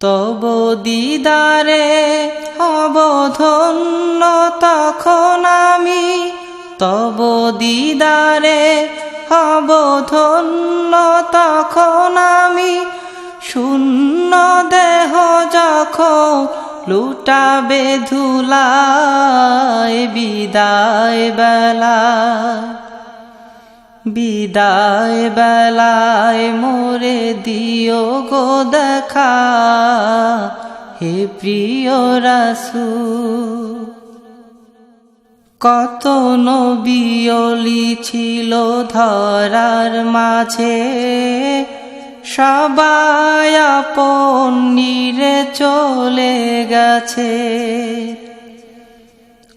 তব দিদারে হব তখন আমি। তব দিদারে হব তখন আমি। শূন্য দেহ যখন লুটাবে ধুলায় বিদায় বেলা বিদায় বেলায় মোরে দিও গো দেখা। হে প্রিয় রাসু কত নবিয়লি ছিল ধরার মাঝে। সবাই আপন নিরে চলে গেছে।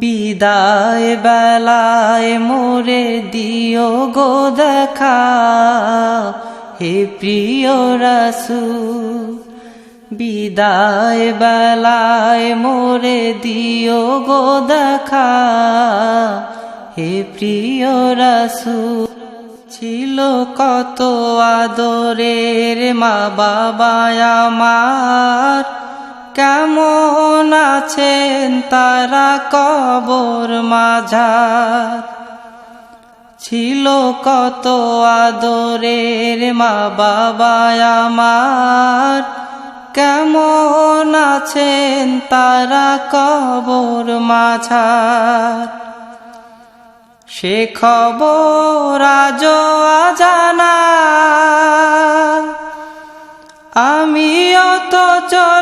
বিদায় বেলায় মোরে দিও গো দেখা। হে প্রিয় রাসু বিদায় বেলায় মোরে দিও গো দেখা। হে প্রিয় রাসু ছিল কত আদরের মা বাবা আমার। কেমন আছেন তারা কবর মাঝার? ছিল কত আদরের মা বাবা আমার। কেমন আছেন তারা কবর মাঝার? সে খবর আজ জানা আমিও তো চলে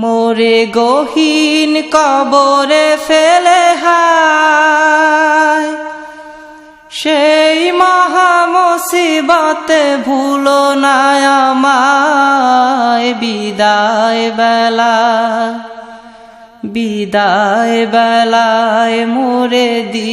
মোরে গহীন কবরে ফেলে হায়। সেই মহামসিবতে ভুলো না বিদায় বেলা বিদায় বেলায় মোরে দি